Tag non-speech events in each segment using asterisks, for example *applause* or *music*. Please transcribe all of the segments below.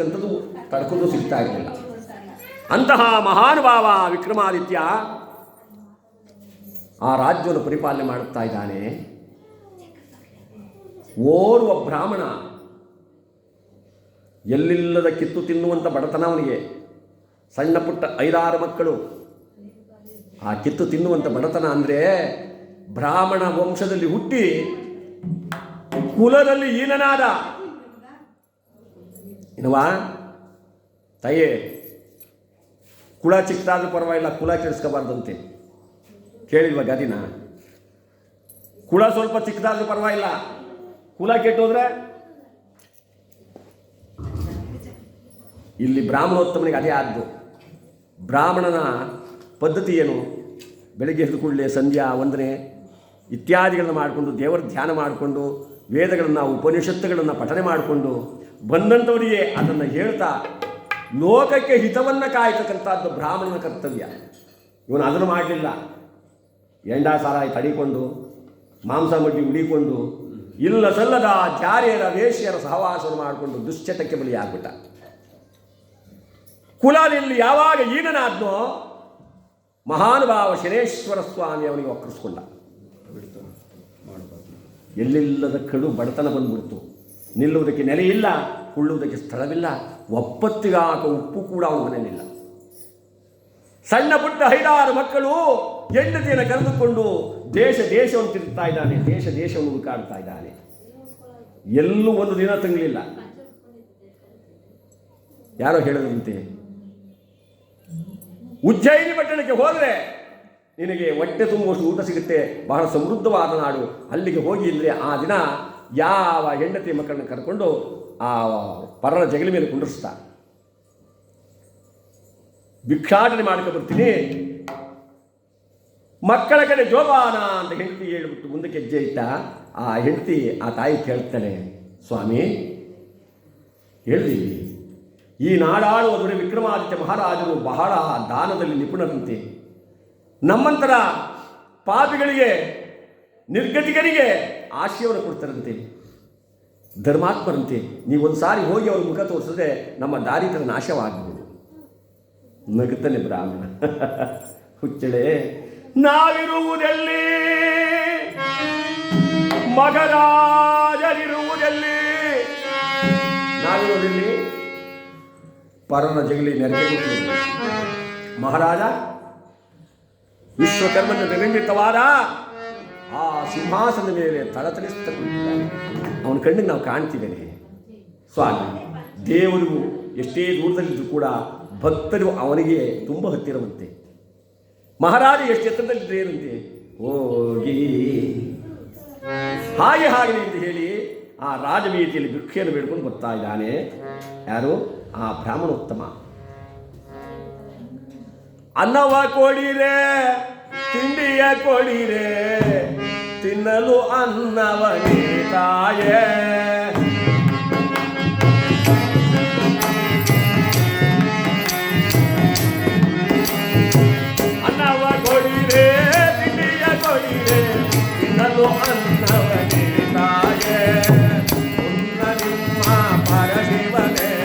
ಅಂತಕ್ಕಂಥದ್ದು ತಡ್ಕೊಂಡು ಸಿಗ್ತಾ ಇರಲಿಲ್ಲ. ಅಂತಹ ಮಹಾನುಭಾವ ವಿಕ್ರಮಾದಿತ್ಯ ಆ ರಾಜ್ಯವನ್ನು ಪರಿಪಾಲನೆ ಮಾಡುತ್ತಾ ಇದ್ದಾನೆ. ಓರ್ವ ಬ್ರಾಹ್ಮಣ ಎಲ್ಲಿಲ್ಲದ ಕಿತ್ತು ತಿನ್ನುವಂಥ ಬಡತನ ಅವನಿಗೆ. ಸಣ್ಣ ಪುಟ್ಟ ಐದಾರು ಮಕ್ಕಳು. ಆ ಕಿತ್ತು ತಿನ್ನುವಂಥ ಬಡತನ ಅಂದರೆ ಬ್ರಾಹ್ಮಣ ವಂಶದಲ್ಲಿ ಹುಟ್ಟಿ ಕುಲದಲ್ಲಿ ಈನನಾದ ಇನ್ವಾ ತಾಯಿ, ಕುಳ ಚಿಕ್ಕದಾದ್ರೂ ಪರವಾಗಿಲ್ಲ, ಕುಳ ಕೆಡಿಸ್ಕೋಬಾರ್ದಂತೆ. ಕೇಳಿಲ್ವ ಗದಿನ? ಕುಳ ಸ್ವಲ್ಪ ಚಿಕ್ಕದಾದ್ರೂ ಪರವಾಗಿಲ್ಲ. ಕುಲ ಕೆಟ್ಟೋದ್ರೆ? ಇಲ್ಲಿ ಬ್ರಾಹ್ಮಣೋತ್ತಮನಿಗೆ ಅದೇ ಆದ್ದು. ಬ್ರಾಹ್ಮಣನ ಪದ್ಧತಿ ಏನು? ಬೆಳಗ್ಗೆ ಎದ್ದು ಸಂಧ್ಯಾ, ವಂದನೆ ಇತ್ಯಾದಿಗಳನ್ನು ಮಾಡಿಕೊಂಡು ದೇವರ ಧ್ಯಾನ ಮಾಡಿಕೊಂಡು ವೇದಗಳನ್ನು, ಉಪನಿಷತ್ತುಗಳನ್ನು ಪಠನೆ ಮಾಡಿಕೊಂಡು ಬಂದಂಥವರಿಗೆ ಅದನ್ನು ಹೇಳ್ತಾ ಲೋಕಕ್ಕೆ ಹಿತವನ್ನು ಕಾಯ್ತಕ್ಕಂಥದ್ದು ಬ್ರಾಹ್ಮಣನ ಕರ್ತವ್ಯ. ಇವನು ಅದನ್ನು ಮಾಡಲಿಲ್ಲ. ಎಂಡ ಸಾರಾಯಿ ತಡಿಕೊಂಡು, ಮಾಂಸ ಮಡ್ಡಿ ಉಡಿಕೊಂಡು ಇಲ್ಲ ಸಲ್ಲದ ಜಾರಿಯರ ವೇಶ್ಯರ ಸಹವಾಸವನ್ನು ಮಾಡಿಕೊಂಡು ದುಶ್ಚಟಕ್ಕೆ ಬಲಿಯಾಗ್ಬಿಟ್ಟ. ಕುಲಾಲಿಯಲ್ಲಿ ಯಾವಾಗ ಈಗನಾದ್ನೋ ಮಹಾನುಭಾವ ಶನೇಶ್ವರ ಸ್ವಾಮಿ ಅವನಿಗೆ ಒಕ್ಕರಿಸ್ಕೊಂಡ. ಎಲ್ಲಿಲ್ಲದ ಕಡು ಬಡತನ ಬಂದ್ಬಿಡ್ತು. ನಿಲ್ಲುವುದಕ್ಕೆ ನೆಲೆಯಿಲ್ಲ ಉಳ್ಳುವುದಕ್ಕೆ ಸ್ಥಳವಿಲ್ಲ, ಒಪ್ಪತ್ತಿಗಾಕ ಉಪ್ಪು ಕೂಡ ಅವನ ಮನೆಯಲ್ಲಿಲ್ಲ. ಸಣ್ಣ ಪುಟ್ಟ ಐದಾರು ಮಕ್ಕಳು ಹೆಂಡತಿಯನ್ನು ಕರೆದುಕೊಂಡು ದೇಶ ದೇಶವನ್ನು ತಿರುಗ್ತಾ ಇದ್ದಾನೆ, ದೇಶ ದೇಶವನ್ನು ಹುಡುಕಾಡ್ತಾ ಇದ್ದಾನೆ. ಎಲ್ಲೂ ಒಂದು ದಿನ ತಂಗಲಿಲ್ಲ ಯಾರೋ ಹೇಳಿದಂತೆ ಉಜ್ಜಯಿನಿ ಪಟ್ಟಣಕ್ಕೆ ಹೋದರೆ ನಿನಗೆ ಹೊಟ್ಟೆ ತುಂಬುವಷ್ಟು ಊಟ ಸಿಗುತ್ತೆ. ಬಹಳ ಸಮೃದ್ಧವಾದ ನಾಡು. ಅಲ್ಲಿಗೆ ಹೋಗಿ ಅಂದರೆ ಆ ದಿನ ಯಾವ ಹೆಂಡತಿ ಮಕ್ಕಳನ್ನ ಕರ್ಕೊಂಡು ಆ ಪರರ ಜಗಲಿ ಮೇಲೆ ಕುಂಡರಿಸ್ತಾ. ಭಿಕ್ಷಾಟನೆ ಮಾಡ್ಕೊ ಬರ್ತೀನಿ. ಮಕ್ಕಳ ಕಡೆ ಜೋಬಾನ ಅಂತ ಹೆಂಡತಿ ಹೇಳಿಬಿಟ್ಟು ಮುಂದಕ್ಕೆ ಹೆಜ್ಜೆ ಇಟ್ಟ. ಆ ಹೆಂಡತಿ, ಆ ತಾಯಿ ಕೇಳ್ತಾನೆ ಸ್ವಾಮಿ ಹೇಳ್ತೀವಿ ಈ ನಾಡಾಳುವ ದೊರೆ ವಿಕ್ರಮಾದಿತ್ಯ ಮಹಾರಾಜರು ಬಹಳ ದಾನದಲ್ಲಿ ನಿಪುಣರಂತೆ. ನಮ್ಮಂತರ ಪಾಪಿಗಳಿಗೆ, ನಿರ್ಗತಿಕರಿಗೆ ಆಶಯವನ್ನು ಕೊಡ್ತಾರಂತೆ. ಧರ್ಮಾತ್ಮರಂತೆ. ನೀವೊಂದು ಸಾರಿ ಹೋಗಿ ಅವ್ರ ಮುಖ ತೋರಿಸಿದ್ರೆ ನಮ್ಮ ದಾರಿದ್ರ ನಾಶವಾಗಬಹುದು ನಗುತ್ತಾನೆ ಬ್ರಾಹ್ಮಣ. *laughs* ಹುಚ್ಚಳೆ, ನಾವಿರುವುದೆಲ್ಲಿ? ಮಗರಾಜರಿರುವುದೆಲ್ಲಿ? ನಾವಿರುವುದೆಲ್ಲಿ? ಪರನ ಜಗಲಿ ನೆರಕೆ ಮಹಾರಾಜ ವಿಶ್ವಕರ್ಮನ ನಿರ್ಮಿತವಾದ ಆ ಸಿಂಹಾಸನದ ಮೇಲೆ ತಳತಳಿಸ್ತ ಕುಳಿತಿದ್ದಾನೆ ಅವನ ಕಣ್ಣಿಗೆ ನಾವು ಕಾಣ್ತಿದ್ದೇನೆ. ಸ್ವಾಮಿ ದೇವರು ಎಷ್ಟೇ ದೂರದಲ್ಲಿದ್ದು ಕೂಡ ಭಕ್ತರು ಅವನಿಗೆ ತುಂಬ ಹತ್ತಿರವಂತೆ. ಮಹಾರಾಜ ಎಷ್ಟು ಎತ್ತರದಲ್ಲಿದ್ದೇನಂತೆ ಹೋಗಿ. ಹಾಗೆ ಹಾಗೆ ಅಂತ ಹೇಳಿ ಆ ರಾಜವೀತಿಯಲ್ಲಿ ಭಿಕ್ಷೆಯನ್ನು ಬೇಡ್ಕೊಂಡು ಬರ್ತಾ ಇದ್ದಾನೆ. ಯಾರು? ಆ ಬ್ರಾಹ್ಮಣೋತ್ತಮ. ಅನ್ನವ ಕೊಡಿರೆ ತಿಂಡಿಯ ಕೊಡಿರೆ ತಿನ್ನಲು ಅನ್ನವ ನೀತಾಯೇ ಅನ್ನವ ಕೊಡಿರೆ ತಿಂಡಿಯ ಕೊಡಿರೆ ತಿನ್ನಲು ಅನ್ನವ ತಾಯೇ. ಉನ್ನ ನಿಮ್ಮ ಪರಶಿವನೆಂದುವ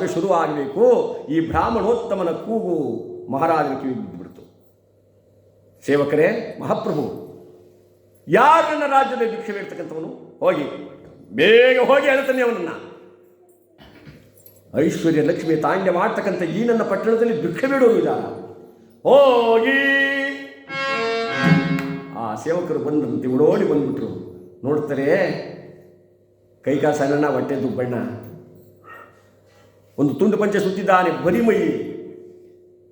ಶುರು ಶುರುವಾಗಬೇಕು. ಈ ಬ್ರಾಹ್ಮಣೋತ್ತಮನ ಕೂಗು ಮಹಾರಾಜನ ಕಿವಿ ಬಿದ್ದುಬಿಡ್ತು. ಸೇವಕರೇ, ಮಹಾಪ್ರಭು, ಯಾರು ನನ್ನ ರಾಜ್ಯದಲ್ಲಿ ಭಿಕ್ಷೆ ಬೇಡ್ತಕ್ಕಂಥವನು? ಹೋಗಿ. ಬೇಗ ಹೋಗಿ ಹೇಳ್ತಾನೆ ಅವನನ್ನ. ಐಶ್ವರ್ಯ ಲಕ್ಷ್ಮಿ ತಾಂಡ್ಯ ಮಾಡ್ತಕ್ಕಂಥ ಈ ನನ್ನ ಪಟ್ಟಣದಲ್ಲಿ ಭಿಕ್ಷೆ ಬೇಡೋರು ಇದ್ದಾರ ಹೋಗಿ. ಆ ಸೇವಕರು ಬಂದಂತೆ ಓಡೋಡಿ ಬಂದ್ಬಿಟ್ರು. ನೋಡ್ತಾರೆ ಕೈಕಾ ಸಣ್ಣ ಹೊಟ್ಟೆ ದುಬ್ಬಣ್ಣ. ಒಂದು ತುಂಡು ಪಂಚೆ ಸುತ್ತಿದ್ದಾನೆ ಬರಿಮೈ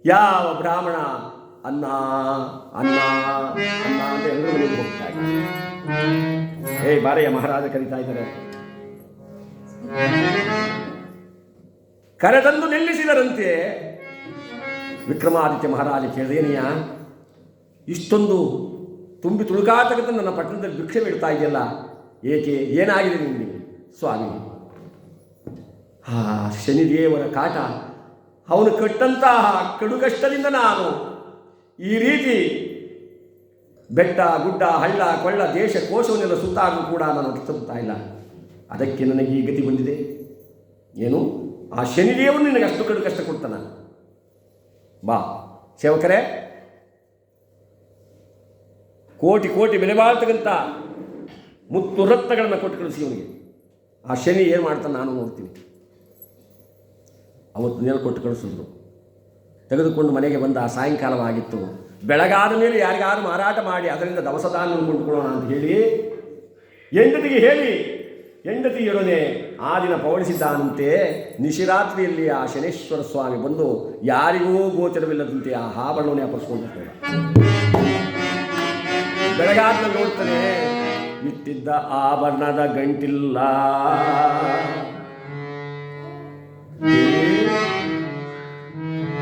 ಯಾವ ಬ್ರಾಹ್ಮಣ? ಅನ್ನ ಅನ್ನ ಅನ್ನ ಅಂತ ಎಲ್ಲರೂ ಮನೆಗೆ ಹೋಗ್ತಾ ಇದ್ದಾರೆ. ಏ, ಬಾರಯ್ಯ ಮಹಾರಾಜ ಕರೀತಾ ಇದ್ದಾರೆ. ಕರೆದಂದು ನಿಲ್ಲಿಸಿದರಂತೆ. ವಿಕ್ರಮಾದಿತ್ಯ ಮಹಾರಾಜ ಕೇಳಿದೇನೆಯ ಇಷ್ಟೊಂದು ತುಂಬಿ ತುಳುಕಾತಕ್ಕಂಥ ನನ್ನ ಪಟ್ಟಣದಲ್ಲಿ ಭಿಕ್ಷೆ ಬಿಡ್ತಾ ಇದೆಯಲ್ಲ, ಏಕೆ ಏನಾಗಿದೆ ನಿಮಗೆ ಸ್ವಾಮಿ? ಆ ಶನಿದೇವರ ಕಾಟ, ಅವನು ಕಟ್ಟಂತಹ ಕಡು ಕಷ್ಟದಿಂದ ನಾನು ಈ ರೀತಿ ಬೆಟ್ಟ, ಗುಡ್ಡ, ಹಳ್ಳ, ಕೊಳ್ಳ, ದೇಶ ಕೋಶವನ್ನೆಲ್ಲ ಸುತ್ತಾಗೂ ಕೂಡ ನಾನು ತಪ್ಪುತ್ತಾ ಇಲ್ಲ. ಅದಕ್ಕೆ ನನಗೆ ಈ ಗತಿ ಬಂದಿದೆ. ಏನು? ಆ ಶನಿದೇವನು ನಿನಗೆ ಅಷ್ಟು ಕಡು ಕಷ್ಟ ಕೊಡ್ತಾನ. ಬಾ, ಸೇವಕರೇ. ಕೋಟಿ ಕೋಟಿ ಬೆಲೆ ಬಾಳ್ತಕ್ಕಂಥ ಮುತ್ತು ರತ್ನಗಳನ್ನು ಕೊಟ್ಟು ಕಳಿಸಿ ಅವನಿಗೆ. ಆ ಶನಿ ಏನು ಮಾಡ್ತಾನೆ ನಾನು ನೋಡ್ತೀನಿ. ಅವತ್ತು ನೇಲ್ ಕೊಟ್ಟು ಕಳಿಸಿದ್ರು. ತೆಗೆದುಕೊಂಡು ಮನೆಗೆ ಬಂದ ಸಾಯಂಕಾಲವಾಗಿತ್ತು. ಬೆಳಗಾದ ಮೇಲೆ ಯಾರಿಗಾರು ಮಾರಾಟ ಮಾಡಿ ಅದರಿಂದ ದವಸದಾನ ಕೊಂಡುಕೊಳ್ಳೋಣ ಅಂತ ಹೇಳಿ ಹೆಂಡತಿಗೆ ಹೇಳಿ ಹೆಂಡತಿ ಇರೋನೆ ಆ ದಿನ ಪೌಡಿಸಿದ್ದಾನಂತೆ. ನಿಶಿರಾತ್ರಿಯಲ್ಲಿ ಆ ಶನೇಶ್ವರ ಸ್ವಾಮಿ ಬಂದು ಯಾರಿಗೂ ಗೋಚರವಿಲ್ಲದಂತೆ ಆ ಹಾಬಣ್ಣವನ್ನೇ ಅಪರಿಸ್ಕೊಂಡು ಬೆಳಗಾದ ನೋಡ್ತಾನೆ, ಇಟ್ಟಿದ್ದ ಆಭರಣದ ಗಂಟಿಲ್ಲ.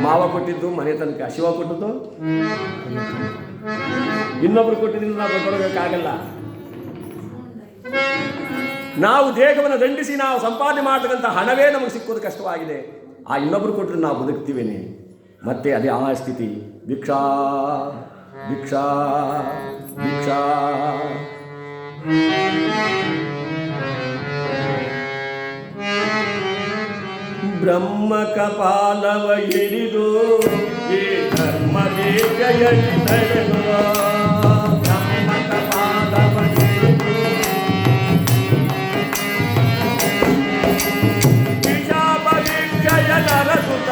ಮಾವ ಕೊಟ್ಟಿದ್ದು ಮನೆ ತನಕ, ಶಿವ ಕೊಟ್ಟದ್ದು? ಇನ್ನೊಬ್ರು ಕೊಟ್ಟಿದ್ರಿಂದ ನಾವು ಬರಬೇಕಾಗಲ್ಲ ನಾವು ದೇಹವನ್ನು ದಂಡಿಸಿ ನಾವು ಸಂಪಾದನೆ ಮಾಡತಕ್ಕಂಥ ಹಣವೇ ನಮಗೆ ಸಿಕ್ಕೋದು ಕಷ್ಟವಾಗಿದೆ. ಆ ಇನ್ನೊಬ್ರು ಕೊಟ್ಟರೆ ನಾವು ಬದುಕ್ತೀವೇನೆ? ಮತ್ತೆ ಅದೇ ಆ ಸ್ಥಿತಿ. ಭಿಕ್ಷಾ ಭಿಕ್ಷಾ ಭಿಕ್ಷಾ. ಬ್ರಹ್ಮ ಕಪಾಲವ ಹಿಡಿದು ಈ ಧರ್ಮ ದೇಶಯಲ್ಲಿ ನಡೆದು ಬ್ರಹ್ಮ ಕಪಾಲವ ಹಿಡಿದು ವಿಷಾಪ ವಿಕ್ಷಯ ನರಸುತ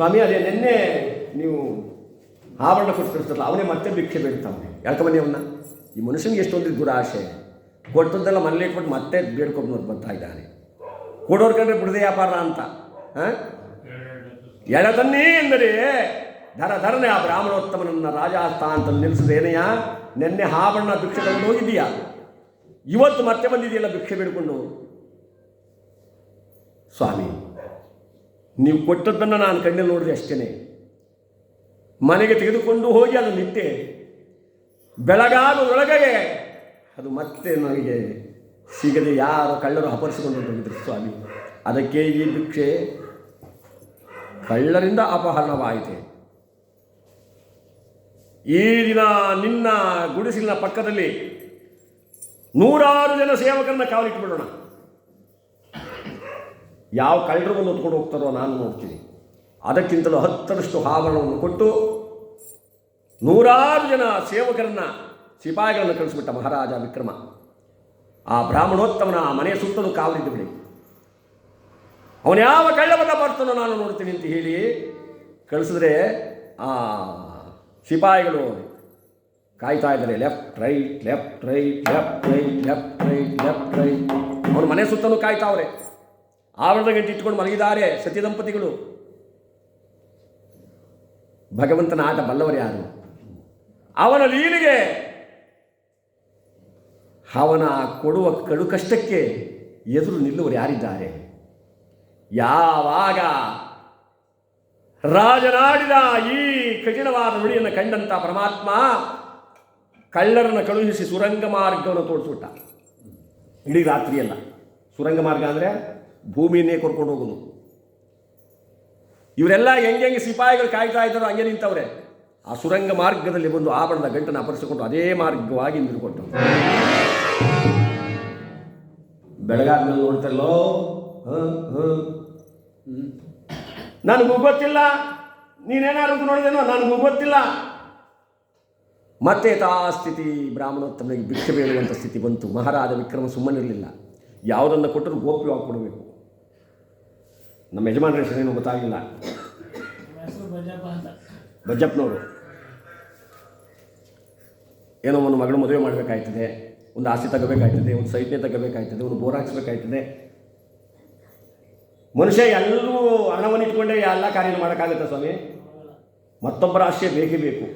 ಸ್ವಾಮಿ, ಅದೇ ನಿನ್ನೆ ನೀವು ಆವರಣ ಕೊಟ್ಟು ಕಳಿಸ್ತಲ್ಲ ಅವನೇ ಮತ್ತೆ ಭಿಕ್ಷೆ ಬೇಡ್ತಾವನೆ. ಯಾಕೆ ಬನ್ನಿ ಅವನ್ನ? ಈ ಮನುಷ್ಯನಿಗೆ ಎಷ್ಟೊಂದು ದುರಾಶೆ. ಕೊಟ್ಟದ್ದೆಲ್ಲ ಮನೇಲಿ ಇಟ್ಬಿಟ್ಟು ಮತ್ತೆ ಬೇಡ್ಕೊಂಡು ಬರ್ತಾ ಇದ್ದಾನೆ ಕೊಡೋರ್ ಕಂಡ್ರೆ ಬಿಡದೆ ವ್ಯಾಪಾರ ಅಂತ, ಹಾಂ? ಎಳತನ್ನೇ ಎಂದರೆ ಧರ ಧರನೆ ಆ ಬ್ರಾಹ್ಮಣೋತ್ತಮನನ್ನ ರಾಜಸ್ಥಾನದಲ್ಲಿ ನಿಲ್ಲಿಸಿದ ಏನಯ್ಯ ನಿನ್ನೆ ಆಭರಣ ಭಿಕ್ಷೆ ತಗೊಂಡು ಇವತ್ತು ಮತ್ತೆ ಬಂದಿದೆಯಲ್ಲ ಭಿಕ್ಷೆ ಬೇಡ್ಕೊಂಡು? ಸ್ವಾಮಿ ನೀವು ಕೊಟ್ಟದ್ದನ್ನು ನಾನು ಕಣ್ಣಲ್ಲಿ ನೋಡಿದೆ ಅಷ್ಟೇ ಮನೆಗೆ ತೆಗೆದುಕೊಂಡು ಹೋಗಿ ಅದನ್ನು ಇಟ್ಟೆ. ಬೆಳಗಾಗುವುದೊಳಗೆ ಅದು ಮತ್ತೆ ನನಗೆ ಸಿಗದೆ ಯಾರು ಕಳ್ಳರು ಅಪಹರಿಸಿಕೊಂಡು ಹೋಗಿದ್ರು ಸ್ವಾಮಿ. ಅದಕ್ಕೆ ಈ ಭಿಕ್ಷೆ ಕಳ್ಳರಿಂದ ಅಪಹರಣವಾಯಿತೆ. ಈ ದಿನ ನಿನ್ನ ಗುಡಿಸಿಲಿನ ಪಕ್ಕದಲ್ಲಿ ನೂರಾರು ಜನ ಸೇವಕರನ್ನ ಕಾವಲಿಟ್ಟು ಬಿಡೋಣ ಯಾವ ಕಳ್ಳರು ಬಂದು ಹೊತ್ಕೊಂಡು ಹೋಗ್ತಾರೋ ನಾನು ನೋಡ್ತೀನಿ. ಅದಕ್ಕಿಂತಲೂ ಹತ್ತರಷ್ಟು ಆಭರಣವನ್ನು ಕೊಟ್ಟು ನೂರಾರು ಜನ ಸೇವಕರನ್ನ, ಸಿಪಾಯಿಗಳನ್ನು ಕಳಿಸ್ಬಿಟ್ಟ ಮಹಾರಾಜ ವಿಕ್ರಮ. ಆ ಬ್ರಾಹ್ಮಣೋತ್ತಮನ ಆ ಮನೆಯ ಸುತ್ತಲೂ ಕಾವಲಿದ್ದು ಬಿಡಿ. ಅವನು ಯಾವ ಕಳ್ಳವನ್ನ ಬರ್ತಾನೋ ನಾನು ನೋಡ್ತೀನಿ ಅಂತ ಹೇಳಿ ಕಳಿಸಿದ್ರೆ ಆ ಸಿಪಾಯಿಗಳು ಕಾಯ್ತಾ ಇದ್ದಾರೆ left right left right left right left right left right ಅವ್ರ ಮನೆ ಸುತ್ತಲೂ ಕಾಯ್ತಾವ್ರೆ ಆವರಣದ ಗಂಟೆ ಇಟ್ಕೊಂಡು ಮಲಗಿದ್ದಾರೆ ಸತ್ಯ ದಂಪತಿಗಳು. ಭಗವಂತನ ಆಟ ಬಲ್ಲವರು ಯಾರು? ಅವನ ಲೀಲೆಗೆ ಅವನ ಕೊಡುವ ಕಡು ಕಷ್ಟಕ್ಕೆ ಎದುರು ನಿಲ್ಲುವರು ಯಾರಿದ್ದಾರೆ? ಯಾವಾಗ ರಾಜನಾಡಿದ ಈ ಕಠಿಣವಾದ ನುಡಿಯನ್ನು ಕಂಡಂತ ಪರಮಾತ್ಮ ಕಳ್ಳರನ್ನು ಕಳುಹಿಸಿ ಸುರಂಗ ಮಾರ್ಗವನ್ನು ತೋರಿಸ್ಬಿಟ್ಟ ಇಡೀ ರಾತ್ರಿಯಲ್ಲ. ಸುರಂಗ ಮಾರ್ಗ ಅಂದರೆ ಭೂಮಿಯನ್ನೇ ಕರ್ಕೊಂಡು ಹೋಗೋದು. ಇವರೆಲ್ಲ ಹೆಂಗೆ ಹೆಂಗೆ ಸಿಪಾಯಿಗಳು ಕಾಯ್ತಾ ಇದ್ದಾರೋ ಹಂಗೆ ನಿಂತವ್ರೆ. ಆ ಸುರಂಗ ಮಾರ್ಗದಲ್ಲಿ ಬಂದು ಆಭರಣದ ಗಂಟನ್ನು ಅಪರಿಸಿಕೊಂಡು ಅದೇ ಮಾರ್ಗವಾಗಿ ನಿಂತುಕೊಟ್ಟು ಬೆಳಗಾದ ಮೇಲೆ ನೋಡ್ತಲ್ಲೋ ನನಗೂ ಗೊತ್ತಿಲ್ಲ. ನೀನೇನಾದ್ರು ನೋಡಿದೇನೋ? ನನಗೂ ಗೊತ್ತಿಲ್ಲ. ಮತ್ತೆ ತಾ ಸ್ಥಿತಿ ಬ್ರಾಹ್ಮಣೋತ್ತಮನಿಗೆ ಭಿಕ್ಷೆ ಬೇಡುವಂಥ ಸ್ಥಿತಿ ಬಂತು. ಮಹಾರಾಜ ವಿಕ್ರಮ ಸುಮ್ಮನಿರಲಿಲ್ಲ. ಯಾವುದನ್ನು ಕೊಟ್ಟರು ಗೋಪ್ಯವಾಗಿ ಕೊಡಬೇಕು ನಮ್ಮ ಯಜಮಾನರ ಹೆಸರೇನು ಗೊತ್ತಾಗಿಲ್ಲ ಬಜ್ಜಪ್ಪನವರು. ಏನೋ ಒಂದು ಮಗಳು ಮದುವೆ ಮಾಡಬೇಕಾಯ್ತದೆ, ಒಂದು ಆಸೆ ತಗೋಬೇಕಾಯ್ತದೆ, ಒಂದು ಸೈಟ್ನೆ ತಗೋಬೇಕಾಯ್ತದೆ, ಒಂದು ಬೋರ್ ಹಾಕ್ಸ್ಬೇಕಾಯ್ತದೆ. ಮನುಷ್ಯ ಎಲ್ಲರೂ ಹಣವನ್ನು ಇಟ್ಕೊಂಡೆ ಎಲ್ಲ ಕಾರ್ಯ ಮಾಡೋಕ್ಕಾಗುತ್ತೆ ಸ್ವಾಮಿ? ಮತ್ತೊಬ್ಬರ ಆಸೆ ಬೇಕೇ ಬೇಕು.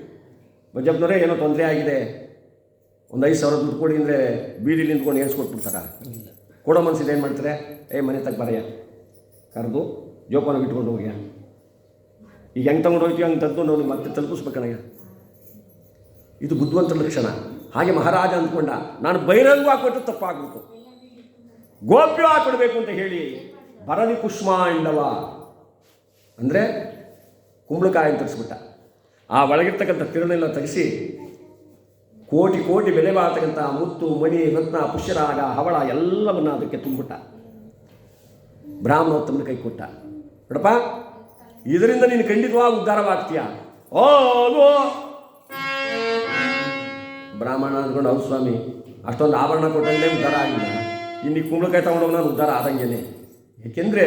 ಬಜ್ಜಪ್ಪನವರೇ, ಏನೋ ತೊಂದರೆ ಆಗಿದೆ. ಒಂದು ಐದು ಸಾವಿರ ದುಡ್ಡು ಕೊಡಿ ಅಂದರೆ ಬೀದಿಲಿ ನಿಂತ್ಕೊಂಡು ಏನ್ಸ್ಕೊಟ್ಬಿಡ್ತಾರ ಕೊಡೋ ಮನಸ್ಸಿದೆ ಏನು ಮಾಡ್ತಾರೆ? ಏ, ಮನೆ ತಗ ಬರೆಯ ಕರೆದು ಜೋಪಾನ ಇಟ್ಕೊಂಡು ಹೋಗ್ಯ? ಈಗ ಹೆಂಗೆ ತಗೊಂಡು ಹೋಯ್ತೀವಿ ಹಂಗೆ ತಂದು ಅವ್ನಿಗೆ ಮತ್ತೆ ತಲುಪಿಸ್ಬೇಕಣ್ಣ ಇದು ಬುದ್ಧಿವಂತರ ಲಕ್ಷಣ. ಹಾಗೆ ಮಹಾರಾಜ ಅಂದ್ಕೊಂಡ, ನಾನು ಬಹಿರಂಗವಾಗಿ ಹಾಕೊಟ್ಟು ತಪ್ಪಾಗ್ಬಿಟ್ಟು ಗೋಪ್ಯ ಹಾಕೊಡ್ಬೇಕು ಅಂತ ಹೇಳಿ ಭರಣಿ ಕುಷ್ಮಾಂಡವ ಅಂದರೆ ಕುಂಬಳಕಾಯಿ ತರಿಸ್ಬಿಟ್ಟ. ಆ ಒಳಗಿರ್ತಕ್ಕಂಥ ತಿರುಳೆಲ್ಲ ತೆಗೆಸಿ ಕೋಟಿ ಕೋಟಿ ಬೆಲೆ ಬಾಳ್ತಕ್ಕಂಥ ಮುತ್ತು, ಮಣಿ, ರತ್ನ, ಪುಷ್ಯರಾಗ, ಹವಳ ಎಲ್ಲವನ್ನು ಅದಕ್ಕೆ ತುಂಬಿಟ್ಟ ಬ್ರಾಹ್ಮಣೋತ್ತಮನ ಕೈ ಕೊಟ್ಟ. ನೋಡಪ್ಪ ಇದರಿಂದ ನೀನು ಖಂಡಿತವಾಗಿ ಉದ್ಧಾರವಾಗ್ತೀಯ. ಓ ಬ್ರಾಹ್ಮಣ ಅಂದ್ಕೊಂಡು ಹೌದು ಸ್ವಾಮಿ ಅಷ್ಟೊಂದು ಆಭರಣ ಕೊಟ್ಟಂಗೆ ಉದ್ಧಾರ ಆಗಿಲ್ಲ. ಇನ್ನು ಈ ಕುಂಬಳಕಾಯಿ ತಗೊಂಡೋಗ ನಾನು ಉದ್ಧಾರ ಆದಂಗೆನೆ. ಏಕೆಂದರೆ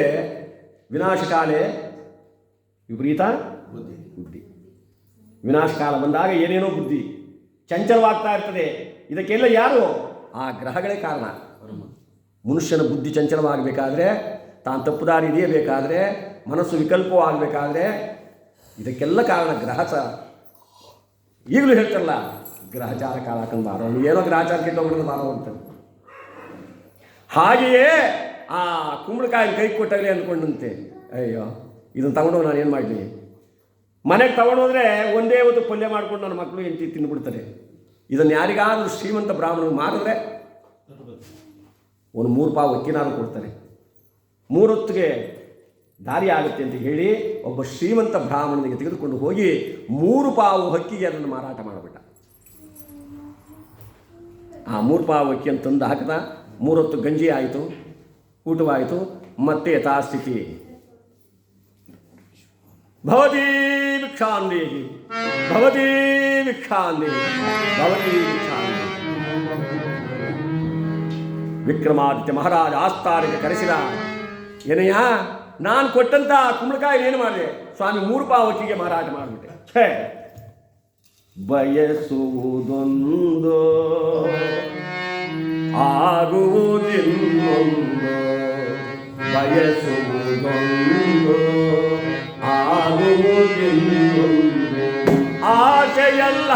ವಿನಾಶಕಾಲೇ ವಿಪರೀತ ಬುದ್ಧಿ. ವಿನಾಶಕಾಲ ಬಂದಾಗ ಏನೇನೋ ಬುದ್ಧಿ ಚಂಚಲವಾಗ್ತಾ ಇರ್ತದೆ. ಇದಕ್ಕೆಲ್ಲ ಯಾರು? ಆ ಗ್ರಹಗಳೇ ಕಾರಣ. ಮನುಷ್ಯನ ಬುದ್ಧಿ ಚಂಚಲವಾಗಬೇಕಾದ್ರೆ ತಾನು ತಪ್ಪು ದಾರಿ ಹಿಡಿಯಬೇಕಾದ್ರೆ, ಮನಸ್ಸು ವಿಕಲ್ಪವಾಗಬೇಕಾದ್ರೆ ಇದಕ್ಕೆಲ್ಲ ಕಾರಣ ಗ್ರಹ ಈಗಲೂ ಹೇಳ್ತಾರಲ್ಲ, ಗ್ರಹಚಾರ ಕಾಲ ಹಾಕೊಂಡು ಬಾರೋ ಏನೋ ಗ್ರಹಚಾರ ಕೆಟ್ಟೋಗ್ಬಿಡೋದು ಬಾರೋ ಅಂತ. ಹಾಗೆಯೇ ಆ ಕುಂಬಳಕಾಯಿ ಕೈ ಕೊಟ್ಟಾಗಲಿ ಅಂದ್ಕೊಂಡಂತೆ. ಅಯ್ಯೋ, ಇದನ್ನು ತಗೊಂಡೋಗಿ ನಾನು ಏನು ಮಾಡಲಿ? ಮನೆಗೆ ತಗೊಂಡೋದ್ರೆ ಒಂದೇ ಒಂದು ಪಲ್ಯ ಮಾಡ್ಕೊಂಡು ನನ್ನ ಮಕ್ಕಳು ಎಂಟಿ ತಿಂದುಬಿಡ್ತಾರೆ. ಇದನ್ನು ಯಾರಿಗಾದರೂ ಶ್ರೀಮಂತ ಬ್ರಾಹ್ಮಣರು ಮಾರಿದ್ರೆ ಒಂದು ಮೂರು ಪಾವು ಅಕ್ಕಿನಾರು ಕೊಡ್ತಾರೆ. ಮೂರೊತ್ತಿಗೆ ದಾರಿ ಆಗುತ್ತೆ ಅಂತ ಹೇಳಿ ಒಬ್ಬ ಶ್ರೀಮಂತ ಬ್ರಾಹ್ಮಣನಿಗೆ ತೆಗೆದುಕೊಂಡು ಹೋಗಿ ಮೂರು ಪಾವು ಹಕ್ಕಿಗೆ ಅದನ್ನು ಮಾರಾಟ ಮಾಡಿಬಿಟ್ಟ. ಆ ಮೂರು ಪಾವು ಹಕ್ಕಿಯನ್ನು ತಂದು ಹಾಕಿದ. ಮೂರೊತ್ತು ಗಂಜಿ ಆಯಿತು, ಊಟವಾಯಿತು, ಮತ್ತೆ ಯಥಾಸ್ಥಿತಿ. ಭವತಿ ಭಿಕ್ಷಾಂದೇಹಿ ಭವತಿ ಭಿಕ್ಷಾಂದೇಹಿ ಭವತಿ ಭಿಕ್ಷಾಂದೇಹಿ ವಿಕ್ರಮಾದಿತ್ಯ ಮಹಾರಾಜ ಆಸ್ತಾರಿಗೆ ಕರೆಸಿದ ಏನಯ್ಯ ನಾನು ಕೊಟ್ಟಂತ ಕುಂಬಳಕಾಯಿ ಏನು ಮಾಡಿದೆ? ಸ್ವಾಮಿ ಮೂರು ಪಾವತಿಗೆ ಮಾರಾಟ ಮಾಡಿಬಿಟ್ಟೆ. ಛೇ! ಬಯಸುವುದೊಂದು ಆಗುವುದಿಲ್ಲೊಂದು ಬಯಸುವುದೊಂದು ಆಗುವುದಿಲ್ಲೊಂದು. ಆಸೆಯಲ್ಲ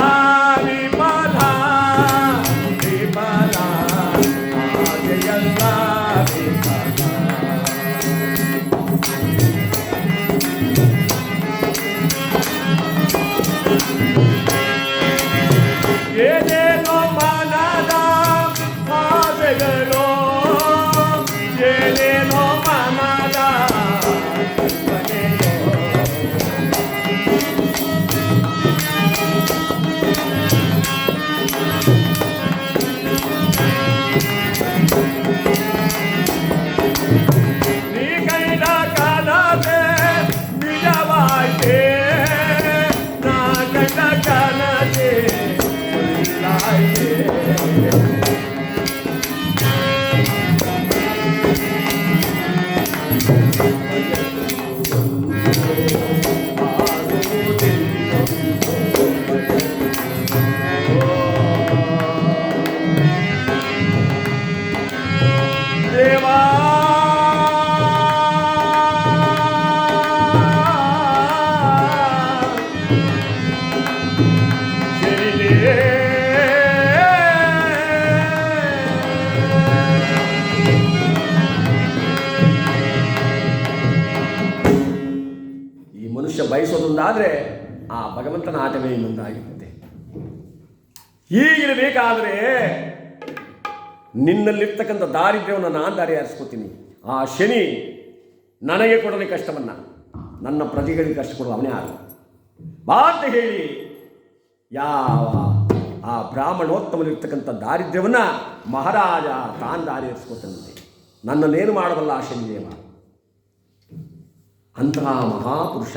ಹೀಗಿರಬೇಕಾದರೆ ನಿನ್ನಲ್ಲಿರ್ತಕ್ಕಂಥ ದಾರಿದ್ರ್ಯವನ್ನು ನಾನು ದಾರಿ ಹರಿಸ್ಕೋತೀನಿ ಆ ಶನಿ ನನಗೆ ಕೊಡಲಿ ಕಷ್ಟವನ್ನು. ನನ್ನ ಪ್ರಜೆಗಳಿಗೆ ಕಷ್ಟ ಕೊಡುವ ಅವನೇ ಆಗ ಬಾತ್ ಹೇಳಿ ಯಾವ ಆ ಬ್ರಾಹ್ಮಣೋತ್ತಮನಿರ್ತಕ್ಕಂಥ ದಾರಿದ್ರ್ಯವನ್ನು ಮಹಾರಾಜ ತಾನು ದಾರಿ ಹರಿಸ್ಕೋತಂತೆ ನನ್ನನ್ನೇನು ಮಾಡಬಲ್ಲ ಆ ಶನಿದೇವ ಅಂತಹ ಮಹಾಪುರುಷ,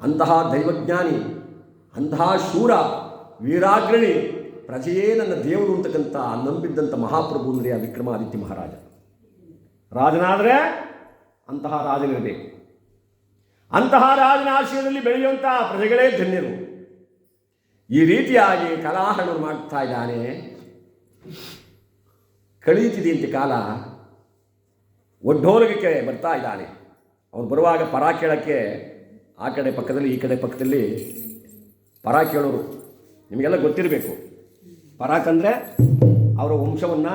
ಅಂತಹ ದೈವಜ್ಞಾನಿ, ಅಂತಹ ಶೂರ ವೀರಾಗ್ರಣಿ ಪ್ರಜೆಯೇ ನನ್ನ ದೇವರು ಅಂತಕ್ಕಂಥ ನಂಬಿದ್ದಂಥ ಮಹಾಪ್ರಭು ಅಂದರೆ ಆ ವಿಕ್ರಮಾದಿತ್ಯ ಮಹಾರಾಜ. ರಾಜನಾದರೆ ಅಂತಹ ರಾಜನಿರಬೇಕು. ಅಂತಹ ರಾಜನ ಆಶಯದಲ್ಲಿ ಬೆಳೆಯುವಂಥ ಪ್ರಜೆಗಳೇ ಧನ್ಯರು. ಈ ರೀತಿಯಾಗಿ ಕಲಾಹರಣ ಮಾಡ್ತಾ ಇದ್ದಾನೆ. ಕಳೀತಿದೆ ಅಂತ ಕಾಲ ಒಡ್ಡೋಲಗಕ್ಕೆ ಬರ್ತಾ ಇದ್ದಾನೆ. ಅವನು ಬರುವಾಗ ಪರ ಕೇಳೋಕ್ಕೆ ಆ ಕಡೆ ಪಕ್ಕದಲ್ಲಿ ಈ ಕಡೆ ಪಕ್ಕದಲ್ಲಿ ಪರ ಕೇಳೋರು ನಿಮಗೆಲ್ಲ ಗೊತ್ತಿರಬೇಕು. ಪರಾಕ್ ಅಂದರೆ ಅವರ ವಂಶವನ್ನು,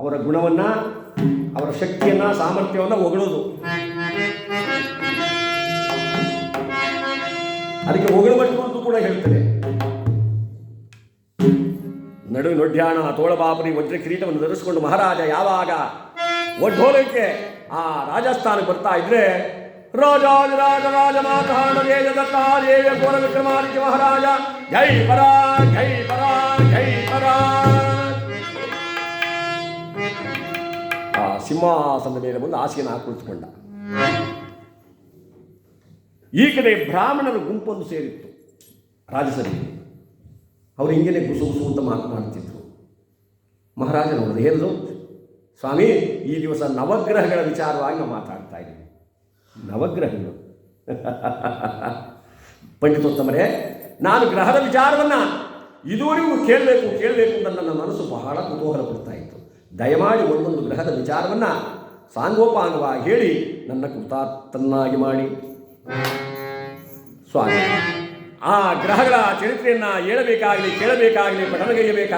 ಅವರ ಗುಣವನ್ನು, ಅವರ ಶಕ್ತಿಯನ್ನು, ಸಾಮರ್ಥ್ಯವನ್ನು ಹೊಗಳೋದು. ಅದಕ್ಕೆ ಹೊಗಳಬಟ್ಟು ಕೂಡ ಹೇಳ್ತಾರೆ. ನಡು ನೊಡ್ಯಾಣ ತೋಳಬಾಬರಿ ವಜ್ರ ಕಿರೀಟವನ್ನು ಧರಿಸಿಕೊಂಡು ಮಹಾರಾಜ ಯಾವಾಗ ಒಡ್ಡೋಲಕ್ಕೆ ಆ ರಾಜಸ್ಥಾನಕ್ಕೆ ಬರ್ತಾ ಇದ್ರೆ ರಾಜಾಜ ರಾಜ ರಾಜ ಮಾತಾಡ ವೇದ ದತ್ತ ದೇವ ಗೋರ ವಿಕ್ರಮಾದಿತ್ಯ ಮಹಾರಾಜ ಜೈ ಪರಾ ಜೈ ಪರಾ ಜೈ ಪರಾ ಆ ಸಿಂಹಾಸನದ ಮೇಲೆ ಬಂದು ಹಾಸಿಗೆನ ಕುಳಿತುಕೊಂಡ. ಈ ಕಡೆ ಬ್ರಾಹ್ಮಣರ ಗುಂಪೊಂದು ಸೇರಿತ್ತು ರಾಜಸಭೆಯಲ್ಲಿ. ಅವರು ಹಿಂಗೇನೆ ಗುಸು ಗುಸು ಅಂತ ಮಾತನಾಡ್ತಿದ್ರು ಮಹಾರಾಜ ನೋಡಿದ್ರು ಹೇಳಿದ್ರು, ಸ್ವಾಮಿ, ಈ ದಿವಸ ನವಗ್ರಹಗಳ ವಿಚಾರವಾಗಿ ನಾವು ಮಾತಾಡ್ತಾ ಇದ್ದೀವಿ. ನವಗ್ರಹಗಳು. *laughs* ಪಂಡಿತೋತ್ತಮರೇ ನಾನು ಗ್ರಹದ ವಿಚಾರವನ್ನು ಇದುವರೆಗೂ ಕೇಳಬೇಕು ಕೇಳಬೇಕು ಅಂತ ನನ್ನ ಮನಸ್ಸು ಬಹಳ ಕುತೂಹಲ ಪಡ್ತಾ ಇತ್ತು. ದಯಮಾಡಿ ಒಂದೊಂದು ಗ್ರಹದ ವಿಚಾರವನ್ನು ಸಾಂಗೋಪಾಂಗವಾಗಿ ಹೇಳಿ ನನ್ನ ಕೃತಾರ್ಥನ್ನಾಗಿ ಮಾಡಿ. ಸ್ವಾಮಿ, ಆ ಗ್ರಹಗಳ ಚರಿತ್ರೆಯನ್ನು ಹೇಳಬೇಕಾಗಲಿ, ಕೇಳಬೇಕಾಗಲಿ ಪಠನಗೈಯಬೇಕಾಗಲಿ